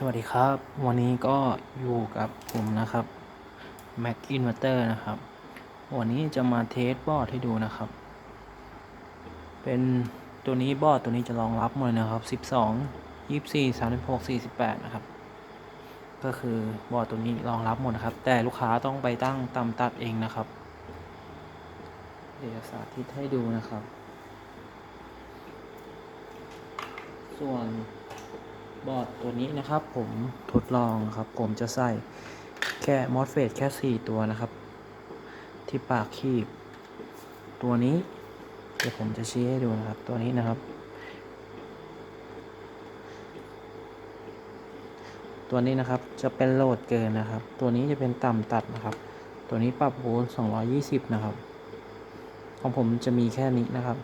สวัสดีครับ วันนี้ก็อยู่กับผมนะครับ Mac Inverter นะครับ วันนี้จะมาเทสบอร์ดให้ดูนะครับ เป็นตัวนี้บอร์ดตัวนี้จะรองรับหมดนะครับ 12 24 36 48 นะครับ ก็คือบอร์ดตัวนี้รองรับหมดนะครับ แต่ลูกค้าต้องไปตั้งตำตัดเองนะครับ เดี๋ยวสาธิตให้ดูนะครับ ส่วน บอร์ดตัวนี้นะครับ ผมทดลองครับ ผมจะใส่แค่มอสเฟตแค่ 4 ตัวนะครับ ที่ปากคีบ ตัวนี้ เดี๋ยวผมจะชี้ให้ดูนะครับ ตัวนี้นะครับ ตัวนี้นะครับจะเป็นโหลดเกินนะครับ ตัวนี้จะเป็นต่ำตัดนะครับ ตัวนี้ปรับโวลต์220 นะครับ ของผมจะมีแค่นี้นะครับ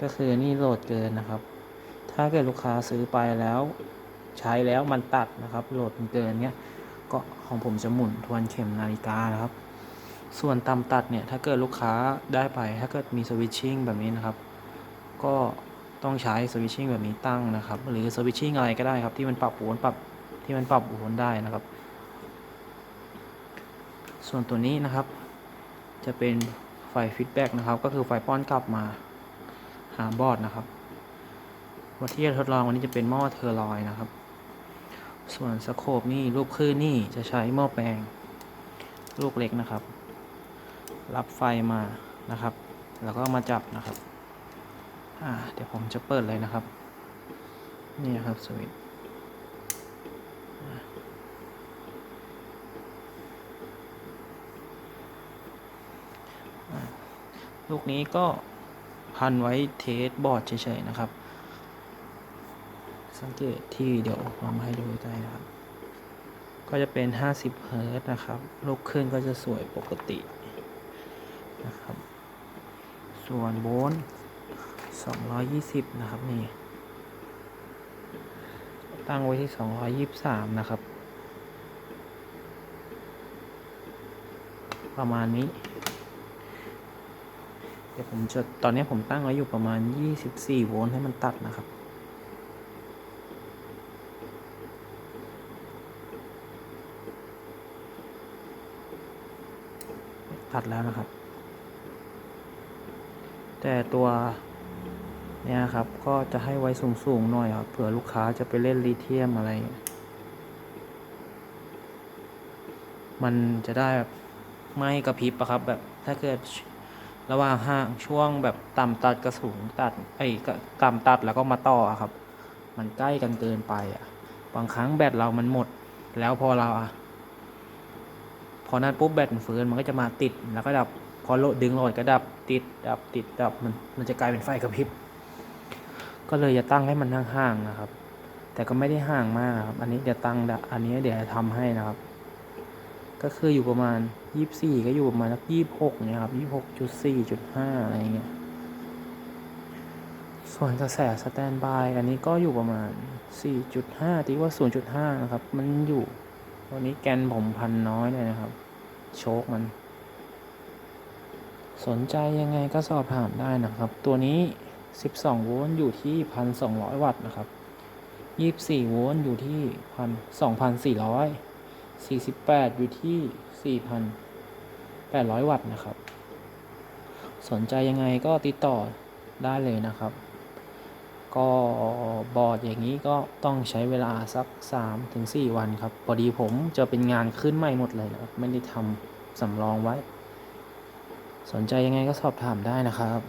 ก็คือนี่โหลดเกินนะครับ ถ้าเกิดลูกค้าซื้อไปแล้ว ใช้แล้วมันตัดนะครับโหลดมันเกินเนี้ยก็ของผมจะหมุนทวนเข็มนาฬิกานะครับ ส่วนต่ำตัดเนี่ยถ้าเกิดลูกค้าได้ไป ถ้าเกิดมีสวิตชิ่งแบบนี้นะครับ ก็ต้องใช้สวิตชิ่งแบบนี้ตั้งนะครับ หรือสวิตชิ่งอะไรก็ได้ครับ ที่มันปรับโวลต์ปรับที่มันปรับโวลต์ได้นะครับ ส่วนตัวนี้นะครับ จะเป็นไฟฟีดแบ็กนะครับ ก็คือไฟป้อนกลับมาหาบอร์ดนะครับ วันที่จะทดลองวันนี้จะเป็นหม้อเทอร์ลอยนะครับ ส่วนสโคปนี่รูปคลื่นนี่จะใช้หม้อแปลงลูกเล็กนะครับ รับไฟมานะครับ แล้วก็มาจับนะครับอ่าเดี๋ยวผมจะเปิดเลยนะครับ นี่ครับสวิตลูกนี้ก็พันไว้เทสบอร์ดเฉยๆนะครับ สังเกตที่เดี๋ยวเอามาให้ดูใกล้นะครับ ก็จะเป็น 50 เฮิร์ตนะครับ ลูกคลื่นก็จะสวยปกตินะครับ ส่วนโวลต์220 นะครับนี่ ตั้งไว้ที่ 223 นะครับ ประมาณนี้ เดี๋ยวผมจะตอนนี้ผมตั้งไว้อยู่ประมาณ 24 โวลต์ให้มันตัดนะครับ ตัดแล้วนะครับ แต่ตัวเนี่ยครับ ก็จะให้ไว้สูงๆหน่อยครับเผื่อลูกค้าจะไปเล่นลิเทียมอะไร มันจะได้แบบไม่กระพริบอะครับ แบบถ้าเกิดระหว่างห่างช่วงแบบต่ำตัดกับสูงตัดไอ้ก็ต่ำตัดแล้วก็มาต่อครับ มันใกล้กันเกินไปอะบางครั้งแบตเรามันหมด แล้วพอเราอะ อนั้นปุ๊บแบตมันฟื้นมันก็จะมาติดแล้วก็ดับพอโลดึงโหลดก็ดับติดดับติดดับมันมันจะกลายเป็นไฟกระพริบ ก็เลยจะตั้งให้มันห่างๆนะครับ แต่ก็ไม่ได้ห่างมากครับ อันนี้เดี๋ยวตั้งอันนี้เดี๋ยวจะทำให้นะครับ ก็คืออยู่ประมาณยี่สิบสี่ก็อยู่ประมาณสักยี่สิบหกเนี่ยครับยี่สิบหกจุดสี่จุดห้าอะไรเงี้ยส่วนกระแสสแตนบายอันนี้ก็อยู่ประมาณสี่จุดห้าตีว่าศูนย์จุดห้านะครับ มันอยู่วันนี้แกนผมพันน้อยเลยนะครับ โชคมัน สนใจยังไงก็สอบถามได้นะครับ ตัวนี้ 12 โวลต์อยู่ที่ 1,200 วัตต์นะครับ 24 โวลต์อยู่ที่พัน2,400 48 อยู่ที่ 4,800 วัตต์นะครับ สนใจยังไงก็ติดต่อได้เลยนะครับ ก็บอร์ดอย่างนี้ก็ต้องใช้เวลาสัก 3-4 วันครับ พอดีผมจะเป็นงานขึ้นใหม่หมดเลยนะครับ ไม่ได้ทำสำรองไว้ สนใจยังไงก็สอบถามได้นะครับ